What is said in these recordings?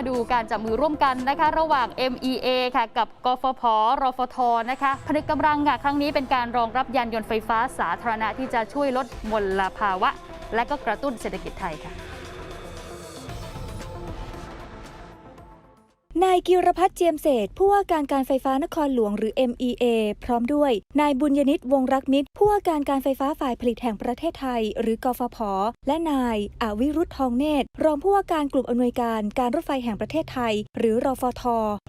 มาดูการจับมือร่วมกันนะคะ ระหว่าง MEA ค่ะกับกฟผรฟทนะคะผนึกกำลังค่ะครั้งนี้เป็นการรองรับยานยนต์ไฟฟ้าสาธารณะที่จะช่วยลดมลภาวะ และก็กระตุ้นเศรษฐกิจไทยค่ะ นายกิรพัฒน์เจียมเศษผู้ว่าการการไฟฟ้านครหลวงหรือ MEA พร้อมด้วย นายบุญยนิตวงรักมิตร ผู้ว่าการการไฟฟ้าฝ่ายผลิตแห่งประเทศไทย หรือกฟผ และนายอวิรุธทองเนตร รองผู้ว่าการกลุ่มอำนวยการการรถไฟแห่งประเทศไทย หรือรอฟท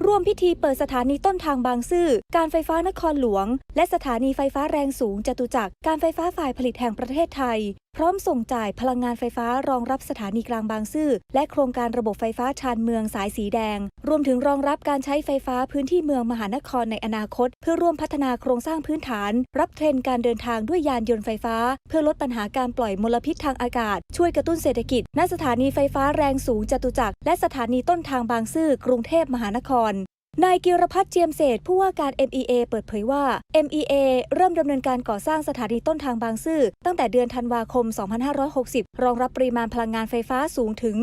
ร่วมพิธีเปิดสถานีต้นทางบางซื่อ การไฟฟ้านครหลวง และสถานีไฟฟ้าแรงสูงจตุจักรการไฟฟ้าฝ่ายผลิตแห่งประเทศไทย พร้อมส่งจ่ายพลังงานไฟฟ้ารองรับสถานีกลางบางซื่อ และโครงการระบบไฟฟ้าชานเมืองสายสีแดง รวมถึงรองรับการใช้ไฟฟ้าพื้นที่เมืองมหานครในอนาคต เพื่อร่วมพัฒนาโครงสร้างพื้นฐาน รับเทรนด์การเดินทางด้วยยานยนต์ไฟฟ้า เพื่อลดปัญหาการปล่อยมลพิษทางอากาศ ช่วยกระตุ้นเศรษฐกิจณสถานีไฟฟ้าแรงสูงจตุจักรและสถานีต้นทางบางซื่อกรุงเทพมหานคร นายกิรพัฒน์เจียมเศษผู้ว่าการ MEA เปิดเผยว่า MEA เริ่มดำเนินการก่อสร้างสถานีต้นทางบางซื่อตั้งแต่เดือนธันวาคม 2560 รองรับปริมาณพลังงานไฟฟ้าสูงถึง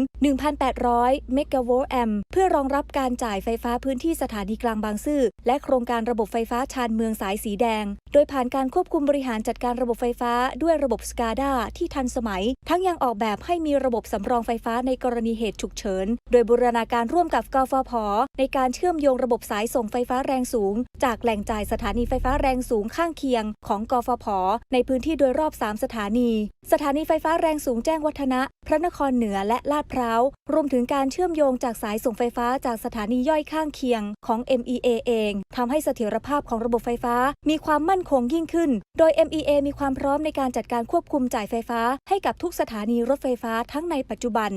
1,800 เมกะโวลต์แอมป์เพื่อรองรับการจ่ายไฟฟ้าพื้นที่สถานีกลางบางซื่อและโครงการระบบไฟฟ้าชานเมืองสายสีแดง โดยผ่านการควบคุมบริหารจัดการระบบไฟฟ้าด้วยระบบ SCADA ที่ทันสมัย ทั้งยังออกแบบให้มีระบบสำรองไฟฟ้าในกรณีเหตุฉุกเฉิน โดยบูรณาการร่วมกับกฟผในการเชื่อมโยงระบบสายส่งไฟฟ้าแรงสูง จากแหล่งจ่ายสถานีไฟฟ้าแรงสูงข้างเคียง ของกฟผ ในพื้นที่โดยรอบ 3 สถานี สถานีไฟฟ้าแรงสูงแจ้งวัฒนะ พระนครเหนือและลาดพร้าว รวมถึงการเชื่อมโยงจากสายส่งไฟฟ้าจากสถานีย่อยข้างเคียงของ MEA เองทำให้เสถียรภาพของระบบไฟฟ้ามีความมั่นคงยิ่งขึ้น โดย MEA มีความพร้อมในการจัดการควบคุมจ่ายไฟฟ้า ให้กับทุกสถานีรถไฟฟ้าทั้งในปัจจุบัน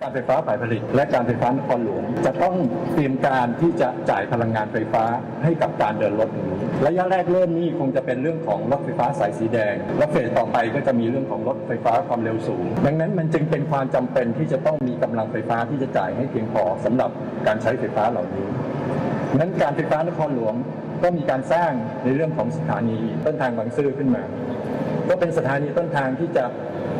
การไฟฟ้าฝ่ายผลิต และการไฟฟ้านครหลวง จะต้องเตรียมการที่จะจ่ายพลังงานไฟฟ้าให้กับการเดินรถนี้ระยะแรกเริ่มนี้คงจะเป็นเรื่องของรถไฟฟ้าสายสีแดง และเฟสต่อไปก็จะมีเรื่องของรถไฟฟ้าความเร็วสูง ดังนั้นมันจึงเป็นความจำเป็นที่จะต้องมีกำลังไฟฟ้าที่จะจ่ายให้เพียงพอสำหรับการใช้ไฟฟ้าเหล่านี้นั้นการไฟฟ้านครหลวงก็มีการสร้างในเรื่องของสถานีต้นทางบางซื่อขึ้นมา ก็เป็นสถานีต้นทางที่จะ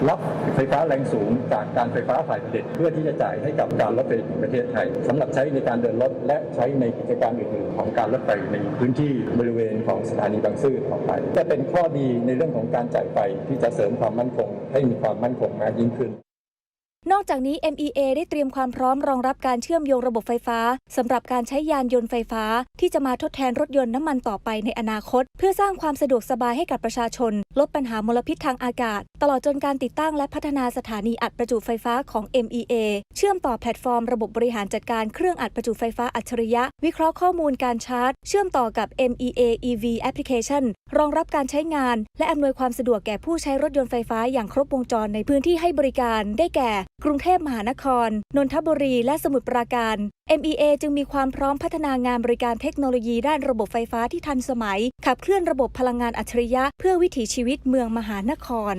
รับไฟฟ้าแรงสูงจากการไฟฟ้าฝ่ายผลิต เพื่อที่จะจ่ายให้กับการรถไฟแห่งประเทศไทยสำหรับใช้ในการเดินรถและใช้ในกิจการอื่นๆของการรถไฟในพื้นที่บริเวณของสถานีบางซื่อต่อไปจะเป็นข้อดีในเรื่องของการจ่ายไฟที่จะเสริมความมั่นคง ให้มีความมั่นคงมากยิ่งขึ้น นอกจากนี้ MEA ได้เตรียมความพร้อมรองรับการเชื่อมโยงระบบไฟฟ้าสำหรับการใช้ยานยนต์ไฟฟ้า ที่จะมาทดแทนรถยนต์น้ำมันต่อไปในอนาคต เพื่อสร้างความสะดวกสบายให้กับประชาชน ลดปัญหามลพิษทางอากาศ ตลอดจนการติดตั้งและพัฒนาสถานีอัดประจุไฟฟ้าของ MEA เชื่อมต่อแพลตฟอร์มระบบบริหารจัดการเครื่องอัดประจุไฟฟ้าอัจฉริยะ วิเคราะห์ข้อมูลการชาร์จ เชื่อมต่อกับ MEA EV Application รองรับการใช้งาน และอำนวยความสะดวกแก่ผู้ใช้รถยนต์ไฟฟ้าอย่างครบวงจรในพื้นที่ให้บริการได้แก่กรุงเทพมหานคร นนทบุรี และสมุทรปราการ MEA จึงมีความพร้อมพัฒนางานบริการเทคโนโลยีด้านระบบไฟฟ้าที่ทันสมัย ขับเคลื่อนระบบพลังงานอัจฉริยะ เพื่อวิถีชีวิตเมืองมหานคร